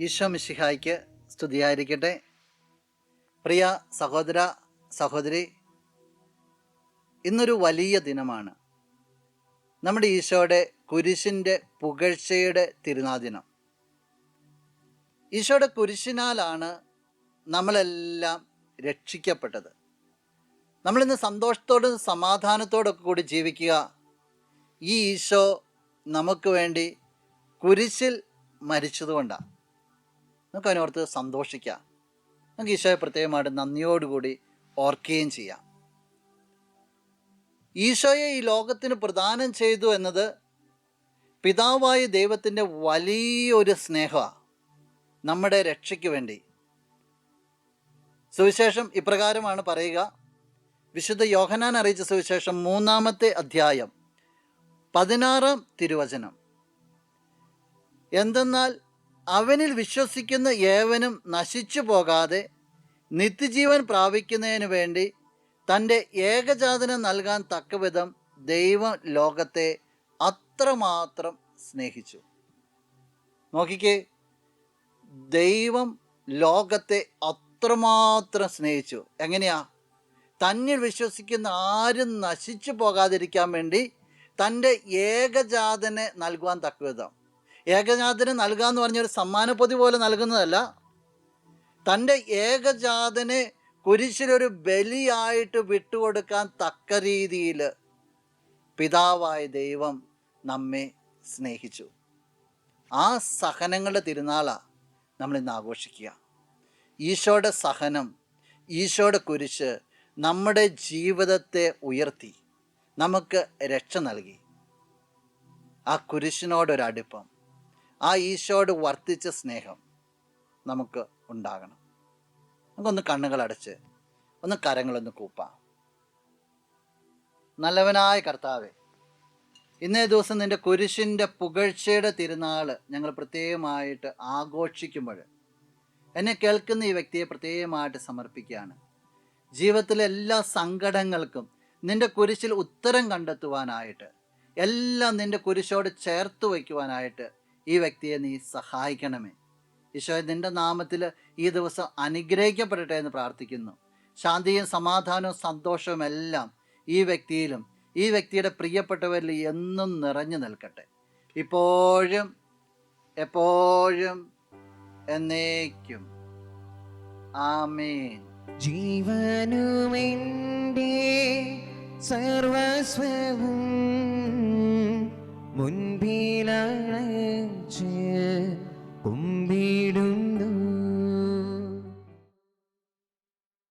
ഈശോ മിശിഹായ്ക്ക് സ്തുതിയായിരിക്കട്ടെ. പ്രിയ സഹോദര സഹോദരി ഇന്നൊരു വലിയ ദിനമാണ്. നമ്മുടെ ഈശോയുടെ കുരിശിന്റെ പുകഴ്ചയുടെ തിരുനാദിനം. ഈശോയുടെ കുരിശിനാലാണ് നമ്മളെല്ലാം രക്ഷിക്കപ്പെട്ടത്. നമ്മളിന്ന് സന്തോഷത്തോടും സമാധാനത്തോടൊക്കെ കൂടി ജീവിക്കുക. ഈ ഈശോ നമുക്ക് വേണ്ടി കുരിശിൽ മരിച്ചതുകൊണ്ടാണ്. നമുക്ക് അതിനോർത്ത് സന്തോഷിക്കാം. നമുക്ക് ഈശോയെ പ്രത്യേകമായിട്ട് നന്ദിയോടുകൂടി ഓർക്കുകയും ചെയ്യാം. ഈശോയെ ഈ ലോകത്തിന് പ്രദാനം ചെയ്തു എന്നത് പിതാവായ ദൈവത്തിന്റെ വലിയൊരു സ്നേഹമാണ്. നമ്മുടെ രക്ഷയ്ക്ക് വേണ്ടി. സുവിശേഷം ഇപ്രകാരമാണ് പറയുക. വിശുദ്ധ യോഹനാൻ അറിയിച്ച സുവിശേഷം മൂന്നാമത്തെ അധ്യായം പതിനാറാം തിരുവചനം. എന്തെന്നാൽ അവനിൽ വിശ്വസിക്കുന്ന ഏവനും നശിച്ചു പോകാതെ നിത്യജീവൻ പ്രാപിക്കുന്നതിന് വേണ്ടി തന്റെ ഏകജാതനം നൽകാൻ തക്കവിധം ദൈവം ലോകത്തെ അത്രമാത്രം സ്നേഹിച്ചു. നോക്കിക്കേ ദൈവം ലോകത്തെ അത്രമാത്രം സ്നേഹിച്ചു. എങ്ങനെയാ? തന്നിൽ വിശ്വസിക്കുന്ന ആരും നശിച്ചു പോകാതിരിക്കാൻ വേണ്ടി തന്റെ ഏകജാതനെ നൽകുവാൻ തക്കവിധം. ഏകജാതന് നൽകുക എന്ന് പറഞ്ഞൊരു സമ്മാനപ്പൊതി പോലെ നൽകുന്നതല്ല. തന്റെ ഏകജാതന് കുരിശിലൊരു ബലിയായിട്ട് വിട്ടുകൊടുക്കാൻ തക്ക രീതിയിൽ പിതാവായ ദൈവം നമ്മെ സ്നേഹിച്ചു. ആ സഹനങ്ങളുടെ തിരുനാളാണ് നമ്മൾ ഇന്ന് ആഘോഷിക്കുക. ഈശോയുടെ സഹനം ഈശോയുടെ കുരിശ് നമ്മുടെ ജീവിതത്തെ ഉയർത്തി നമുക്ക് രക്ഷ നൽകി. ആ കുരിശിനോടൊരടുപ്പം ആ ഈശോയോട് വർദ്ധിച്ച സ്നേഹം നമുക്ക് ഉണ്ടാകണം. നമുക്കൊന്ന് കണ്ണുകളടച്ച് ഒന്ന് കരങ്ങളൊന്ന് കൂപ്പാം. നല്ലവനായ കർത്താവെ ഇന്നേ ദിവസം നിന്റെ കുരിശിന്റെ പുകഴ്ചയുടെ തിരുനാൾ ഞങ്ങൾ പ്രത്യേകമായിട്ട് ആഘോഷിക്കുമ്പോൾ എന്നെ കേൾക്കുന്ന ഈ വ്യക്തിയെ പ്രത്യേകമായിട്ട് സമർപ്പിക്കുകയാണ്. ജീവിതത്തിലെ എല്ലാ സങ്കടങ്ങൾക്കും നിന്റെ കുരിശിൽ ഉത്തരം കണ്ടെത്തുവാനായിട്ട് എല്ലാം നിന്റെ കുരിശോട് ചേർത്ത് വയ്ക്കുവാനായിട്ട് ഈ വ്യക്തിയെ നീ സഹായിക്കണമേ. ഈശോ നിന്റെ നാമത്തിൽ ഈ ദിവസം അനുഗ്രഹിക്കപ്പെടട്ടെ എന്ന് പ്രാർത്ഥിക്കുന്നു. ശാന്തിയും സമാധാനവും സന്തോഷവും എല്ലാം ഈ വ്യക്തിയിലും ഈ വ്യക്തിയുടെ പ്രിയപ്പെട്ടവരിൽ എന്നും നിറഞ്ഞു നിൽക്കട്ടെ. ഇപ്പോഴും എപ്പോഴും എന്നേക്കും. ആമേൻ. ജീവനുമെന്റെ സർവസ്വവും മുൻപിലണച്ച് കുമ്പിടുന്നു